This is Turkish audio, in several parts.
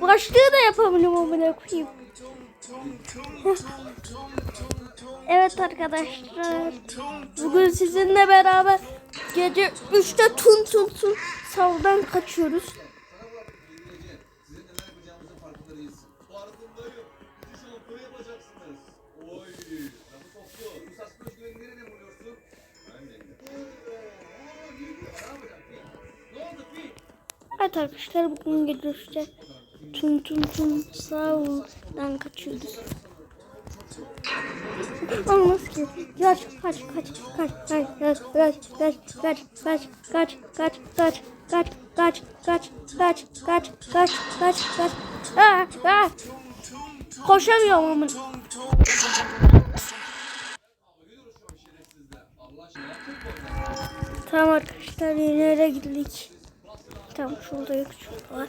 Başlığı da yapabilirim amına koyayım. evet arkadaşlar. Bugün sizinle beraber gece 3'te tun tun tun savdan kaçıyoruz. Evet arkadaşlar bugün gece 3'te tun tun tun savdan kaçıyoruz. Olmaz ki. Kaç, kaç, kaç, kaç, kaç, kaç, kaç, kaç, kaç, kaç, kaç, kaç, kaç, kaç, kaç, kaç, kaç, kaç, kaç, kaç. Aa, aa. Koşamıyorum ama. Tamam arkadaşlar yeni yere gittik. Tamam şurada yok şurada var.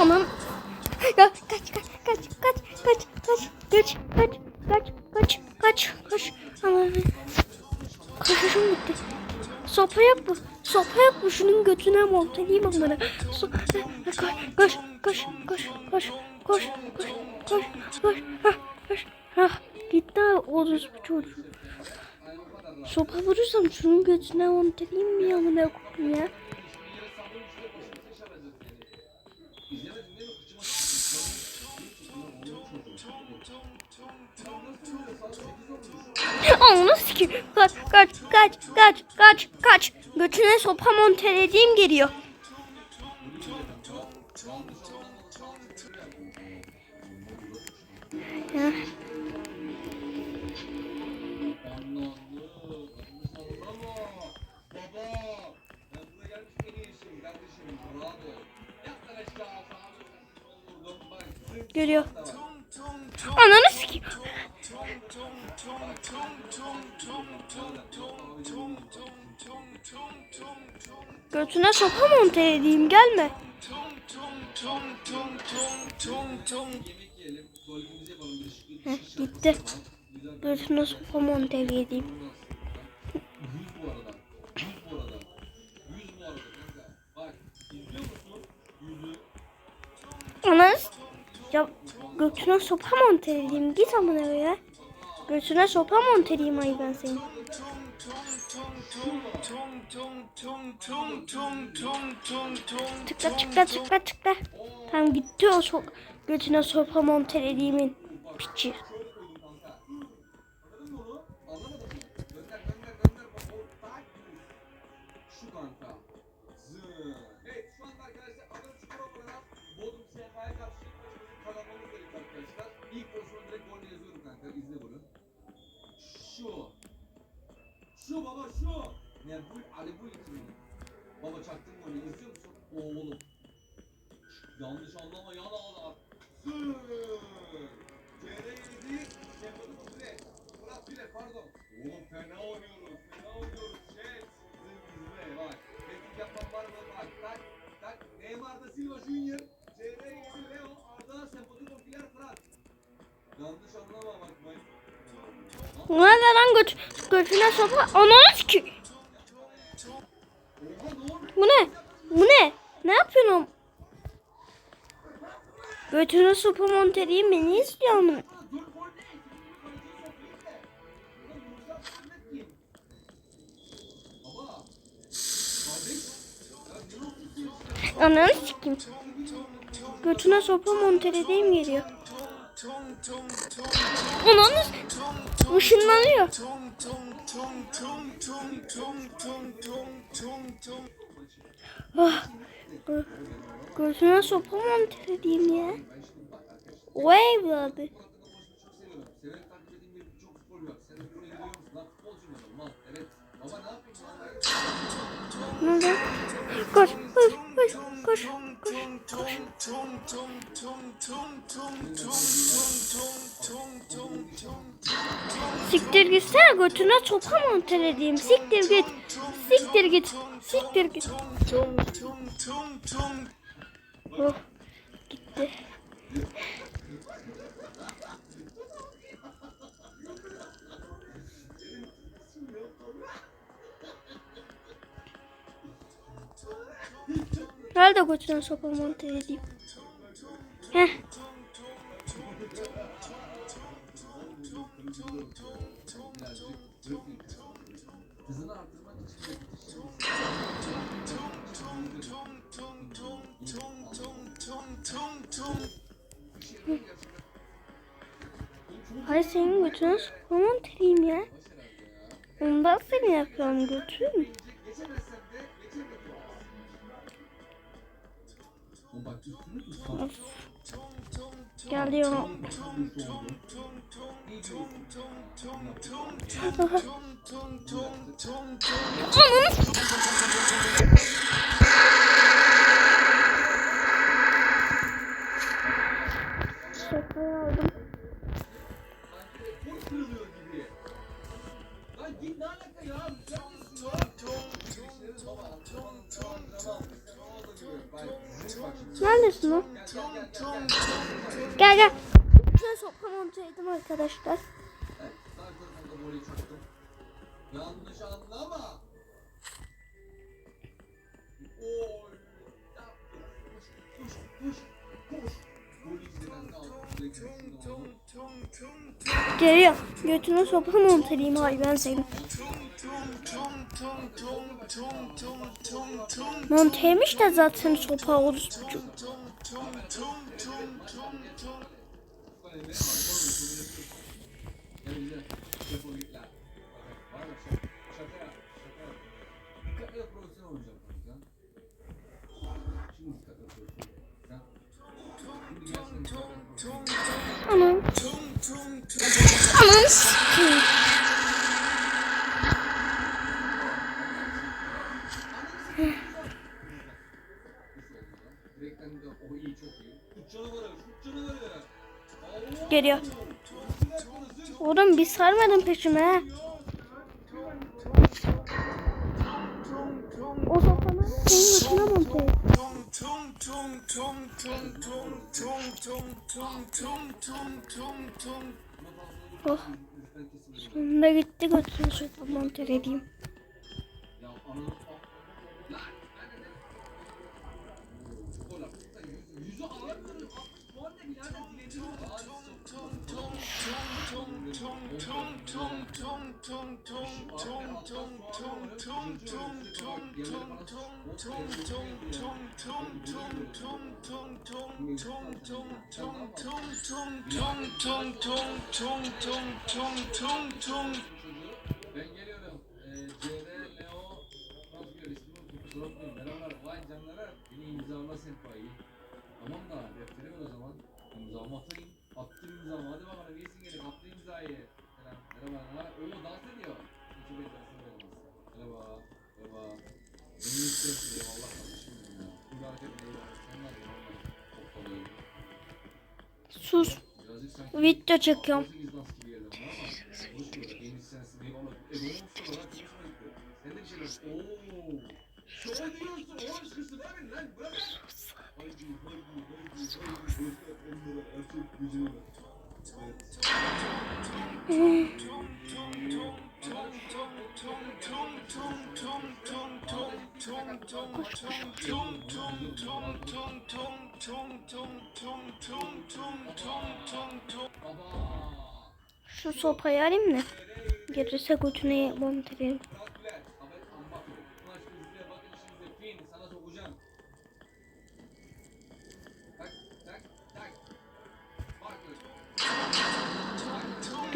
Aman. Ya kaç kaç kaç kaç kaç kaç kaç kaç kaç kaç kaç kaç aman kaçışım bitti. Sopa yok mu? Sopa yok mu? Şunun götüne monteleyeyim amına. So koş koş koş koş koş koş koş koş koş ha koş ha gitti orası bu çocuğu. Sopa vurursam şunun götüne monteleyeyim mi amına koyayım ya? Onu sikeyim. Kaç kaç kaç kaç kaç kaç. Götüne sopa montelediğim geliyor. Baba. Götüne sopa monte edeyim gelme. Heh, gitti. Götüne sopa monte edeyim. Anas ya götüne sopa monte edeyim git amına ya. Götüne sopa monte edeyim ay ben senin. Tıkla tıkla tıkla tıkla. Tamam gitti o so götüne sopa monte edeyim piçi. Ali bu ikili. Baba çaktın golü izliyor musun? Oğlum. Yanlış anlama yana ala. Zı. CR yedi. Şefalı Kudret. Murat Bile pardon. Oğlum fena oynuyoruz. Fena oynuyoruz. Şey. İzle bak. Teknik yapan var mı? Bak tak. Tak. Neymar da Silva Junior. CR yedi Leo. Arda Sempatik Okiler Fırat. Yanlış anlama bak. Ben... Nerede lan göt götüne sopa? Ananı sikeyim. Bu ne? Bu ne? Ne yapıyorum? Götüne sopa monteliyim beni istiyor mu? Ananı sikeyim. Götüne sopa montelediğim geliyor. Ananı ışınlanıyor. Ah. Göğsüne sopamam dediğim ya. O evladı. Ne oldu? Koş, koş koş koş koş. Siktir gitsene götüne. Siktir git. Siktir git. Siktir git. Oh, gitti. Nerede götüne sopa montel edeyim? Heh. Hayır senin götüne sopa montel edeyim ya. Ondan seni yapıyorum götürür Of. Geliyorum. Şaka Koş koş koş koş. Golü izlemez lazım. Sürekli şurada oldu. Geliyor. Götüne sopa monteleyim hayvan senin. No und hämisch der Satz in Schropaus. Geliyor. Oğlum bir sarmadın peşime. O sopanı senin götüne monte et. Oh. Sonunda gitti götüne sopa monte edeyim. Ya Ben geliyorum. Ee, CD, Leo, nasıl unuttum. Kusura bakmayın. Merhabalar. Vay canlara. Beni imzala senpai. Tamam da defteri ver o zaman. İmzamı. Attım imzamı. Hadi bakalım Sus. Video çekiyorum. 18 Evet. Baba. Şu sopayı alayım da. Gelirse götüne monte edeyim.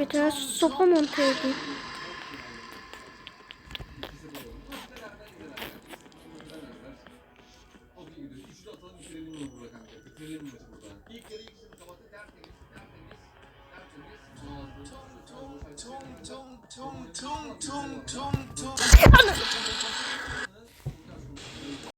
Böyle. Götüne sopa monte